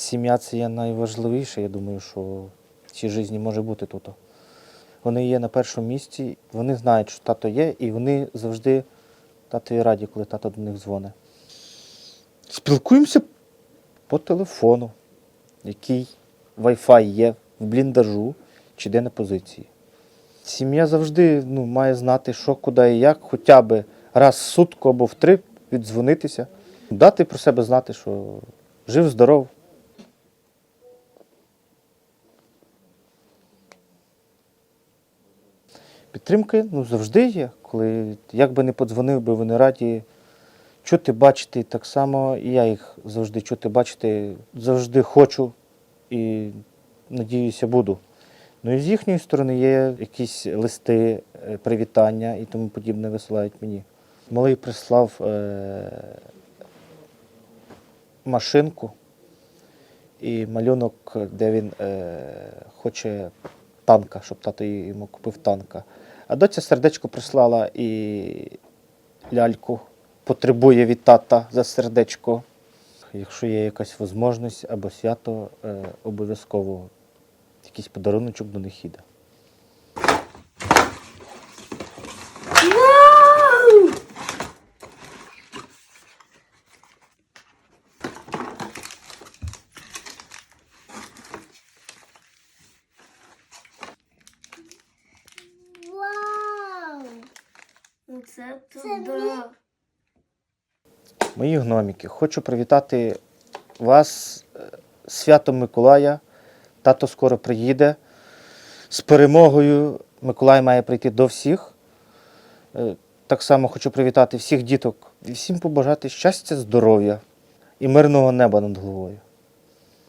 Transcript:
Сім'я це є найважливіше, я думаю, що в цій житті може бути тут. Вони є на першому місці, вони знають, що тато є, і вони завжди татові раді, коли тато до них дзвонить. Спілкуємося по телефону, який Wi-Fi є в бліндажу чи де на позиції. Сім'я завжди ну, має знати, що, куди і як, хоча б раз в сутку або в три віддзвонитися, дати про себе знати, що жив, здоров. Підтримки ну, завжди є. Коли як би не подзвонив би, вони раді чути, бачити. Так само і я їх завжди чути, бачити, завжди хочу і надіюся, буду. Ну і з їхньої сторони є якісь листи, е, привітання і тому подібне висилають мені. Малий прислав е- машинку і малюнок, де він е- хоче танка, щоб тато йому купив танка. А доця сердечко прислала і ляльку потребує від тата за сердечко. Якщо є якась можливість або свято, е, обов'язково якийсь подаруночок до них іде. Ну це то Мої гноміки, хочу привітати вас е, святом Миколая. Тато скоро приїде. З перемогою Миколай має прийти до всіх. Е, Так само хочу привітати всіх діток і всім побажати щастя, здоров'я і мирного неба над головою.